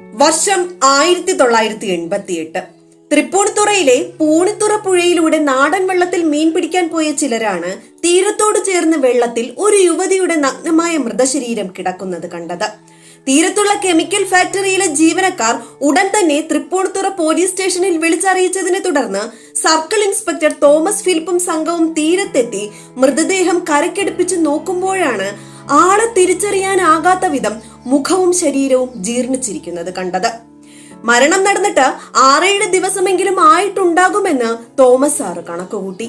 വർഷം ആയിരത്തി തൊള്ളായിരത്തി എൺപത്തി എട്ട് തൃപ്പൂണിത്തുറയിലെ പൂണിത്തുറ പുഴയിലൂടെ നാടൻ വെള്ളത്തിൽ മീൻ പിടിക്കാൻ പോയ ചിലരാണ് തീരത്തോട് ചേർന്ന് വെള്ളത്തിൽ ഒരു യുവതിയുടെ നഗ്നമായ മൃതശരീരം കിടക്കുന്നത് കണ്ടത്. തീരത്തുള്ള കെമിക്കൽ ഫാക്ടറിയിലെ ജീവനക്കാർ ഉടൻ തന്നെ തൃപ്പൂണിത്തുറ പോലീസ് സ്റ്റേഷനിൽ വിളിച്ചറിയിച്ചതിനെ തുടർന്ന് സർക്കിൾ ഇൻസ്പെക്ടർ തോമസ് ഫിലിപ്പും സംഘവും തീരത്തെത്തി മൃതദേഹം കരക്കെടുപ്പിച്ച് നോക്കുമ്പോഴാണ് ആളെ തിരിച്ചറിയാനാകാത്ത വിധം മുഖവും ശരീരവും ജീർണിച്ചിരിക്കുന്നത് കണ്ടത്. മരണം നടന്നിട്ട് ആറേഴ് ദിവസമെങ്കിലും ആയിട്ടുണ്ടാകുമെന്ന് തോമസ് സാറ് കണക്കുകൂട്ടി.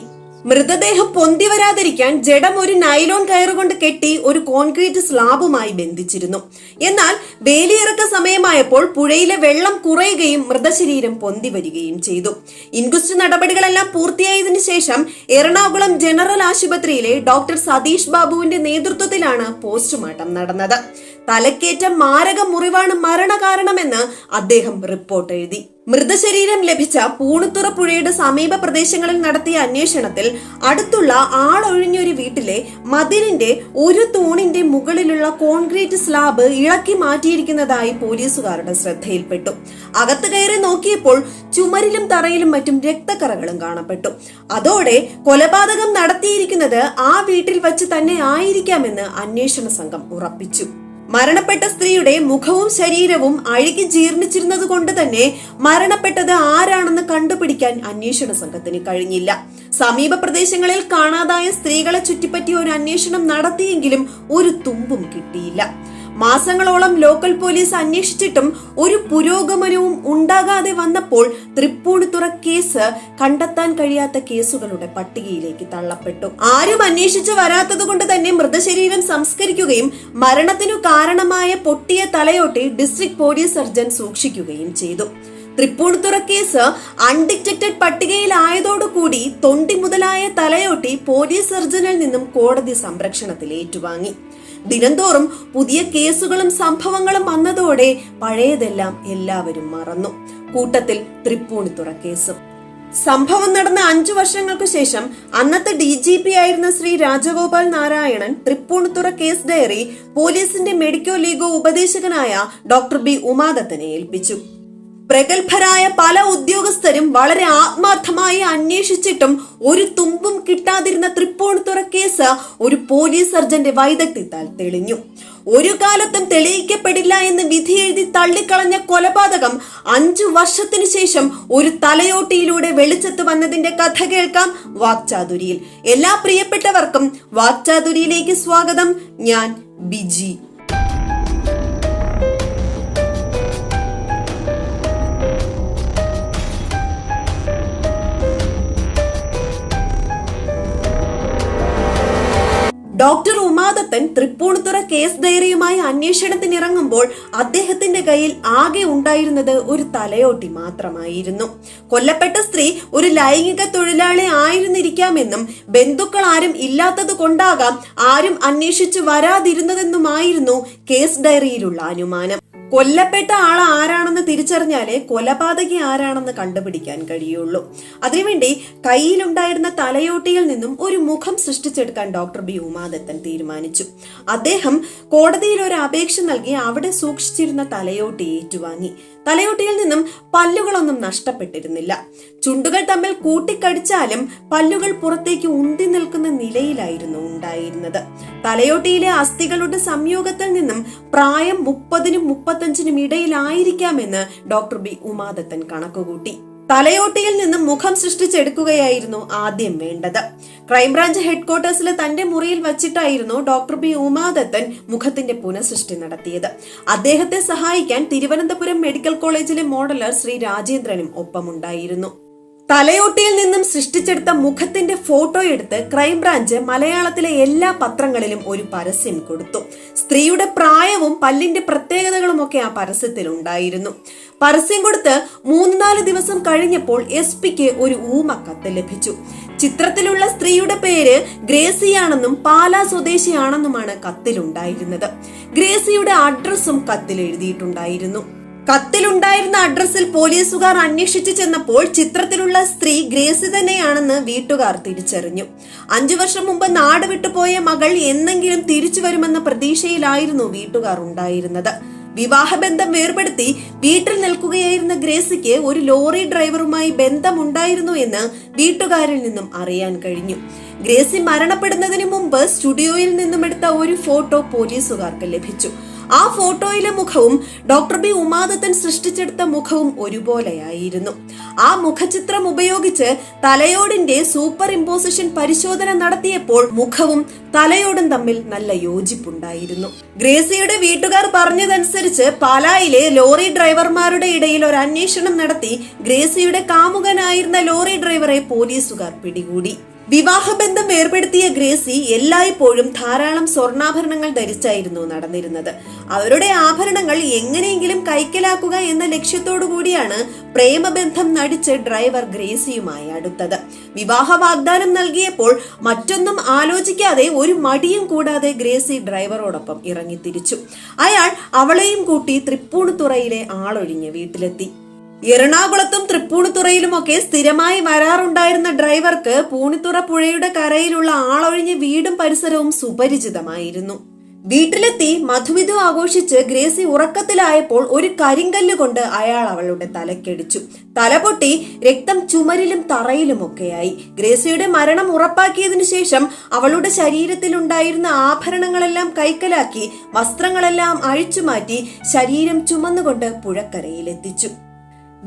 മൃതദേഹം പൊന്തി വരാതിരിക്കാൻ ജഡം ഒരു നൈലോൺ കയറുകൊണ്ട് കെട്ടി ഒരു കോൺക്രീറ്റ് സ്ലാബുമായി ബന്ധിച്ചിരുന്നു. എന്നാൽ വേലിയിറക്ക സമയമായപ്പോൾ പുഴയിലെ വെള്ളം കുറയുകയും മൃതശരീരം പൊന്തി വരികയും ചെയ്തു. ഇൻക്വസ്റ്റ് നടപടികളെല്ലാം പൂർത്തിയായതിനു ശേഷം എറണാകുളം ജനറൽ ആശുപത്രിയിലെ ഡോക്ടർ സതീഷ് ബാബുവിന്റെ നേതൃത്വത്തിലാണ് പോസ്റ്റ്മോർട്ടം നടന്നത്. തലക്കേറ്റ മാരക മുറിവാണ് മരണകാരണമെന്ന് അദ്ദേഹം റിപ്പോർട്ട് എഴുതി. മൃതശരീരം ലഭിച്ച പൂണുത്തുറ പുഴയുടെ സമീപ പ്രദേശങ്ങളിൽ നടത്തിയ അന്വേഷണത്തിൽ അടുത്തുള്ള ആളൊഴിഞ്ഞൊരു വീട്ടിലെ മതിലിന്റെ ഒരു തൂണിന്റെ മുകളിലുള്ള കോൺക്രീറ്റ് സ്ലാബ് ഇളക്കി മാറ്റിയിരിക്കുന്നതായി പോലീസുകാരുടെ ശ്രദ്ധയിൽപ്പെട്ടു. അകത്ത് കയറി നോക്കിയപ്പോൾ ചുമരിലും തറയിലും മറ്റും രക്തക്കറകളും കാണപ്പെട്ടു. അതോടെ കൊലപാതകം നടത്തിയിരിക്കുന്നത് ആ വീട്ടിൽ വച്ച് തന്നെ ആയിരിക്കാമെന്ന് അന്വേഷണ സംഘം ഉറപ്പിച്ചു. മരണപ്പെട്ട സ്ത്രീയുടെ മുഖവും ശരീരവും അഴുകി ജീർണിച്ചിരുന്നത് കൊണ്ട് തന്നെ മരണപ്പെട്ടത് ആരാണെന്ന് കണ്ടുപിടിക്കാൻ അന്വേഷണ സംഘത്തിന് കഴിഞ്ഞില്ല. സമീപ പ്രദേശങ്ങളിൽ കാണാതായ സ്ത്രീകളെ ചുറ്റിപ്പറ്റി ഒരു അന്വേഷണം നടത്തിയെങ്കിലും ഒരു തുമ്പും കിട്ടിയില്ല. മാസങ്ങളോളം ലോക്കൽ പോലീസ് അന്വേഷിച്ചിട്ടും ഒരു പുരോഗമനവും ഉണ്ടാകാതെ വന്നപ്പോൾ തൃപ്പൂണിത്തുറ കേസ് കണ്ടെത്താൻ കഴിയാത്ത കേസുകളുടെ പട്ടികയിലേക്ക് തള്ളപ്പെട്ടു. ആരും അന്വേഷിച്ചു വരാത്തത് കൊണ്ട് തന്നെ മൃതശരീരം സംസ്കരിക്കുകയും മരണത്തിനു കാരണമായ പൊട്ടിയ തലയോട്ടി ഡിസ്ട്രിക്ട് പോലീസ് സർജൻ സൂക്ഷിക്കുകയും ചെയ്തു. തൃപ്പൂണിത്തുറ കേസ് അൺഡിറ്റക്റ്റഡ് പട്ടികയിലായതോടുകൂടി തൊണ്ടി മുതലായ തലയോട്ടി പോലീസ് സർജനിൽ നിന്നും കോടതി സംരക്ഷണത്തിൽ ഏറ്റുവാങ്ങി. ദിനംതോറും പുതിയ കേസുകളും സംഭവങ്ങളും വന്നതോടെ പഴയതെല്ലാം എല്ലാവരും മറന്നു. കൂട്ടത്തിൽ തൃപ്പൂണിത്തുറ കേസും. സംഭവം നടന്ന അഞ്ചു വർഷങ്ങൾക്ക് ശേഷം അന്നത്തെ ഡി ജി പി ആയിരുന്ന ശ്രീ രാജഗോപാൽ നാരായണൻ തൃപ്പൂണിത്തുറ കേസ് ഡയറി പോലീസിന്റെ മെഡിക്കോ ലീഗോ ഉപദേശകനായ ഡോക്ടർ ബി ഉമാദത്തനെ ഏൽപ്പിച്ചു. പ്രഗത്ഭരായ പല ഉദ്യോഗസ്ഥരും വളരെ ആത്മാർത്ഥമായി അന്വേഷിച്ചിട്ടും ഒരു തുമ്പും കിട്ടാതിരുന്ന തൃപ്പൂണിത്തുറ കേസ് ഒരു പോലീസ് സർജന്റെ വൈദഗ്ധ്യത്താൽ തെളിഞ്ഞു. ഒരു കാലത്തും തെളിയിക്കപ്പെടില്ല എന്ന് വിധി എഴുതി തള്ളിക്കളഞ്ഞ കൊലപാതകം അഞ്ചു വർഷത്തിനു ശേഷം ഒരു തലയോട്ടിയിലൂടെ വെളിച്ചത്ത് വന്നതിന്റെ കഥ കേൾക്കാം വാക്ചാതുരിയിൽ. എല്ലാ പ്രിയപ്പെട്ടവർക്കും വാക്ചാതുരിയിലേക്ക് സ്വാഗതം. ഞാൻ ബിജി. ഡോക്ടർ ഉമാദത്തൻ തൃപ്പൂണിത്തുറ കേസ് ഡയറിയുമായി അന്വേഷണത്തിനിറങ്ങുമ്പോൾ അദ്ദേഹത്തിന്റെ കയ്യിൽ ആകെ ഉണ്ടായിരുന്നത് ഒരു തലയോട്ടി മാത്രമായിരുന്നു. കൊല്ലപ്പെട്ട സ്ത്രീ ഒരു ലൈംഗിക തൊഴിലാളി ആയിരുന്നിരിക്കാമെന്നും ബന്ധുക്കൾ ആരും ഇല്ലാത്തത് കൊണ്ടാകാം ആരും അന്വേഷിച്ചു വരാതിരുന്നതെന്നുമായിരുന്നു കേസ് ഡയറിയിലുള്ള അനുമാനം. കൊല്ലപ്പെട്ട ആൾ ആരാണെന്ന് തിരിച്ചറിഞ്ഞാലേ കൊലപാതകി ആരാണെന്ന് കണ്ടുപിടിക്കാൻ കഴിയുള്ളൂ. അതിനുവേണ്ടി കയ്യിലുണ്ടായിരുന്ന തലയോട്ടിയിൽ നിന്നും ഒരു മുഖം സൃഷ്ടിച്ചെടുക്കാൻ ഡോക്ടർ ബി ഉമാദത്തൻ തീരുമാനിച്ചു. അദ്ദേഹം കോടതിയിൽ ഒരു അപേക്ഷ നൽകി അവിടെ സൂക്ഷിച്ചിരുന്ന തലയോട്ടി ഏറ്റുവാങ്ങി. തലയോട്ടിയിൽ നിന്നും പല്ലുകളൊന്നും നഷ്ടപ്പെട്ടിരുന്നില്ല. ചുണ്ടുകൾ തമ്മിൽ കൂട്ടിക്കടിച്ചാലും പല്ലുകൾ പുറത്തേക്ക് ഉന്തി നിൽക്കുന്ന നിലയിലായിരുന്നു ഉണ്ടായിരുന്നത്. തലയോട്ടിയിലെ അസ്ഥികളുടെ സംയോഗത്തിൽ നിന്നും പ്രായം മുപ്പതിനും മുപ്പത്തഞ്ചിനും ഇടയിലായിരിക്കാമെന്ന് ഡോക്ടർ ബി ഉമാദത്തൻ കണക്കുകൂട്ടി. തലയോട്ടിയിൽ നിന്നും മുഖം സൃഷ്ടിച്ചെടുക്കുകയായിരുന്നു ആദ്യം വേണ്ടത്. ക്രൈംബ്രാഞ്ച് ഹെഡ്ക്വാർട്ടേഴ്സിലെ തന്റെ മുറിയിൽ വച്ചിട്ടായിരുന്നു ഡോക്ടർ ബി ഉമാദത്തൻ മുഖത്തിന്റെ പുനഃസൃഷ്ടി നടത്തിയത്. അദ്ദേഹത്തെ സഹായിക്കാൻ തിരുവനന്തപുരം മെഡിക്കൽ കോളേജിലെ മോഡലർ ശ്രീ രാജേന്ദ്രനും ഒപ്പമുണ്ടായിരുന്നു. തലയോട്ടിയിൽ നിന്നും സൃഷ്ടിച്ചെടുത്ത മുഖത്തിന്റെ ഫോട്ടോ എടുത്ത് ക്രൈംബ്രാഞ്ച് മലയാളത്തിലെ എല്ലാ പത്രങ്ങളിലും ഒരു പരസ്യം കൊടുത്തു. സ്ത്രീയുടെ പ്രായവും പല്ലിന്റെ പ്രത്യേകതകളും ഒക്കെ ആ പരസ്യത്തിൽ ഉണ്ടായിരുന്നു പരസ്യം കൊടുത്ത് മൂന്ന് നാല് ദിവസം കഴിഞ്ഞപ്പോൾ എസ് പിക്ക് ഒരു ഊമക്കത്ത് ലഭിച്ചു. ചിത്രത്തിലുള്ള സ്ത്രീയുടെ പേര് ഗ്രേസിയാണെന്നും പാലാ സ്വദേശിയാണെന്നുമാണ് കത്തിലുണ്ടായിരുന്നത്. ഗ്രേസിയുടെ അഡ്രസ്സും കത്തിൽ എഴുതിയിട്ടുണ്ടായിരുന്നു. കത്തിലുണ്ടായിരുന്ന അഡ്രസ്സിൽ പോലീസുകാർ അന്വേഷിച്ചു ചെന്നപ്പോൾ ചിത്രത്തിലുള്ള സ്ത്രീ ഗ്രേസി തന്നെയാണെന്ന് വീട്ടുകാർ തിരിച്ചറിഞ്ഞു. അഞ്ചു വർഷം മുമ്പ് നാട് വിട്ടുപോയ മകൾ എന്നെങ്കിലും തിരിച്ചു വരുമെന്ന പ്രതീക്ഷയിലായിരുന്നു വീട്ടുകാർ ഉണ്ടായിരുന്നത്. വിവാഹബന്ധം വേർപെടുത്തി വീട്ടിൽ നിൽക്കുകയായിരുന്ന ഗ്രേസിക്ക് ഒരു ലോറി ഡ്രൈവറുമായി ബന്ധമുണ്ടായിരുന്നു എന്ന് വീട്ടുകാരിൽ നിന്നും അറിയാൻ കഴിഞ്ഞു. ഗ്രേസി മരണപ്പെടുന്നതിന് മുമ്പ് സ്റ്റുഡിയോയിൽ നിന്നും എടുത്ത ഒരു ഫോട്ടോ പോലീസുകാർക്ക് ലഭിച്ചു. ആ ഫോട്ടോയിലെ മുഖവും ഡോക്ടർ ബി ഉമാദത്തൻ സൃഷ്ടിച്ചെടുത്ത മുഖവും ഒരുപോലെയായിരുന്നു. ആ മുഖചിത്രം ഉപയോഗിച്ച് തലയോടിന്റെ സൂപ്പർ ഇമ്പോസിഷൻ പരിശോധന നടത്തിയപ്പോൾ മുഖവും തലയോടും തമ്മിൽ നല്ല യോജിപ്പുണ്ടായിരുന്നു. ഗ്രേസിയുടെ വീട്ടുകാർ പറഞ്ഞതനുസരിച്ച് പാലായിലെ ലോറി ഡ്രൈവർമാരുടെ ഇടയിൽ ഒരു അന്വേഷണം നടത്തി ഗ്രേസിയുടെ കാമുകനായിരുന്ന ലോറി ഡ്രൈവറെ പോലീസുകാർ പിടികൂടി. വിവാഹബന്ധം ഏർപ്പെടുത്തിയ ഗ്രേസി എല്ലായ്പ്പോഴും ധാരാളം സ്വർണാഭരണങ്ങൾ ധരിച്ചായിരുന്നു നടന്നിരുന്നത്. അവരുടെ ആഭരണങ്ങൾ എങ്ങനെയെങ്കിലും കൈക്കലാക്കുക എന്ന ലക്ഷ്യത്തോടു കൂടിയാണ് പ്രേമബന്ധം നടിച്ച് ഡ്രൈവർ ഗ്രേസിയുമായി അടുത്തത്. വിവാഹ വാഗ്ദാനം നൽകിയപ്പോൾ മറ്റൊന്നും ആലോചിക്കാതെ ഒരു മടിയും കൂടാതെ ഗ്രേസി ഡ്രൈവറോടൊപ്പം ഇറങ്ങി തിരിച്ചു അയാൾ അവളെയും കൂട്ടി തൃപ്പൂണിത്തുറയിലെ ആളൊഴിഞ്ഞ് വീട്ടിലെത്തി. എറണാകുളത്തും തൃപ്പൂണിത്തുറയിലുമൊക്കെ സ്ഥിരമായി വരാറുണ്ടായിരുന്ന ഡ്രൈവർക്ക് പൂണിത്തുറ പുഴയുടെ കരയിലുള്ള ആളൊഴിഞ്ഞ വീടും പരിസരവും സുപരിചിതമായിരുന്നു. വീട്ടിലെത്തി മധുവിധു ആഘോഷിച്ച് ഗ്രേസി ഉറക്കത്തിലായപ്പോൾ ഒരു കരിങ്കല്ല് കൊണ്ട് അയാൾ അവളുടെ തലക്കടിച്ചു. തലപൊട്ടി രക്തം ചുമരിലും തറയിലുമൊക്കെയായി ഗ്രേസിയുടെ മരണം ഉറപ്പാക്കിയതിനു ശേഷം അവളുടെ ശരീരത്തിലുണ്ടായിരുന്ന ആഭരണങ്ങളെല്ലാം കൈക്കലാക്കി വസ്ത്രങ്ങളെല്ലാം അഴിച്ചുമാറ്റി ശരീരം ചുമന്നുകൊണ്ട് പുഴക്കരയിലെത്തിച്ചു.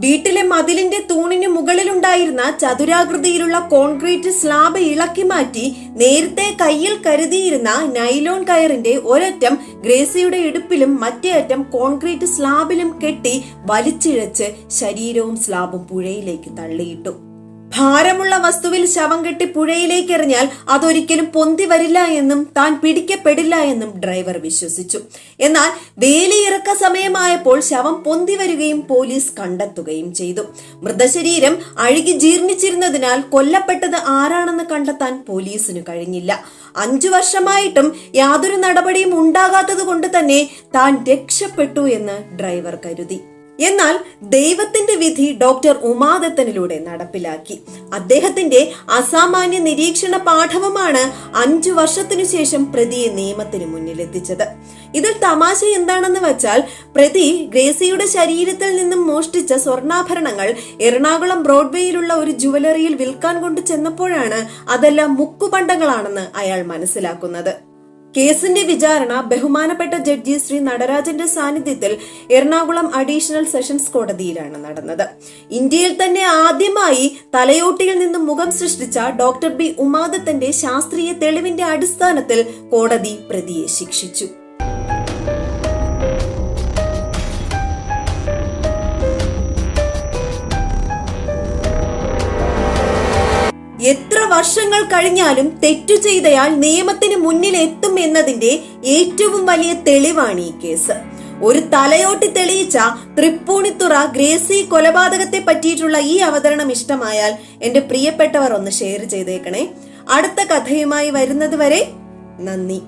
വീട്ടിലെ മതിലിന്റെ തൂണിന് മുകളിലുണ്ടായിരുന്ന ചതുരാകൃതിയിലുള്ള കോൺക്രീറ്റ് സ്ലാബ് ഇളക്കി മാറ്റി നേരത്തെ കയ്യിൽ കരുതിയിരുന്ന നൈലോൺ കയറിന്റെ ഒരറ്റം ഗ്രേസിയുടെ ഇടുപ്പിലും മറ്റേ അറ്റം കോൺക്രീറ്റ് സ്ലാബിലും കെട്ടി വലിച്ചിഴച്ച് ശരീരവും സ്ലാബും പുഴയിലേക്ക് തള്ളിയിട്ടു. ഭാരമുള്ള വസ്തുവിൽ ശവം കെട്ടി പുഴയിലേക്ക് എറിഞ്ഞാൽ അതൊരിക്കലും പൊന്തി വരില്ല എന്നും താൻ പിടിക്കപ്പെടില്ല എന്നും ഡ്രൈവർ വിശ്വസിച്ചു. എന്നാൽ വേലിയിറക്ക സമയമായപ്പോൾ ശവം പൊന്തി വരികയും പോലീസ് കണ്ടെത്തുകയും ചെയ്തു. മൃതശരീരം അഴുകി ജീർണിച്ചിരുന്നതിനാൽ കൊല്ലപ്പെട്ടത് ആരാണെന്ന് കണ്ടെത്താൻ പോലീസിന് കഴിഞ്ഞില്ല. അഞ്ചു വർഷമായിട്ടും യാതൊരു നടപടിയും ഉണ്ടാകാത്തത് കൊണ്ട് തന്നെ താൻ രക്ഷപ്പെട്ടു എന്ന് ഡ്രൈവർ കരുതി. എന്നാൽ ദൈവത്തിന്റെ വിധി ഡോക്ടർ ഉമാദത്തനിലൂടെ നടപ്പിലാക്കി. അദ്ദേഹത്തിന്റെ അസാമാന്യ നിരീക്ഷണ പാഠവുമാണ് അഞ്ചു വർഷത്തിനു ശേഷം പ്രതിയെ നിയമത്തിന് മുന്നിലെത്തിച്ചത്. ഇതിൽ തമാശ എന്താണെന്ന് വെച്ചാൽ പ്രതി ഗ്രേസിയുടെ ശരീരത്തിൽ നിന്നും മോഷ്ടിച്ച സ്വർണാഭരണങ്ങൾ എറണാകുളം ബ്രോഡ്വേയിലുള്ള ഒരു ജുവലറിയിൽ വിൽക്കാൻ കൊണ്ടു ചെന്നപ്പോഴാണ് അതെല്ലാം മുക്കുപണ്ടങ്ങളാണെന്ന് അയാൾ മനസ്സിലാക്കുന്നത്. കേസിന്റെ വിചാരണ ബഹുമാനപ്പെട്ട ജഡ്ജി ശ്രീ നടരാജന്റെ സാന്നിധ്യത്തിൽ എറണാകുളം അഡീഷണൽ സെഷൻസ് കോടതിയിലാണ് നടന്നത്. ഇന്ത്യയിൽ തന്നെ ആദ്യമായി തലയോട്ടിയിൽ നിന്നും മുഖം സൃഷ്ടിച്ച ഡോക്ടർ ബി ഉമാദത്തന്റെ ശാസ്ത്രീയ തെളിവിന്റെ അടിസ്ഥാനത്തിൽ കോടതി പ്രതിയെ ശിക്ഷിച്ചു. വർഷങ്ങൾ കഴിഞ്ഞാലും തെറ്റു ചെയ്തയാൾ നിയമത്തിന് മുന്നിൽ എത്തും എന്നതിന്റെ ഏറ്റവും വലിയ തെളിവാണ് ഈ കേസ്. ഒരു തലയോട്ടി തെളിയിച്ച തൃപ്പൂണിത്തുറ ഗ്രേസി കൊലപാതകത്തെ പറ്റിയിട്ടുള്ള ഈ അവതരണം ഇഷ്ടമായാൽ എന്റെ പ്രിയപ്പെട്ടവർ ഒന്ന് ഷെയർ ചെയ്തേക്കണേ. അടുത്ത കഥയുമായി വരുന്നത് വരെ നന്ദി.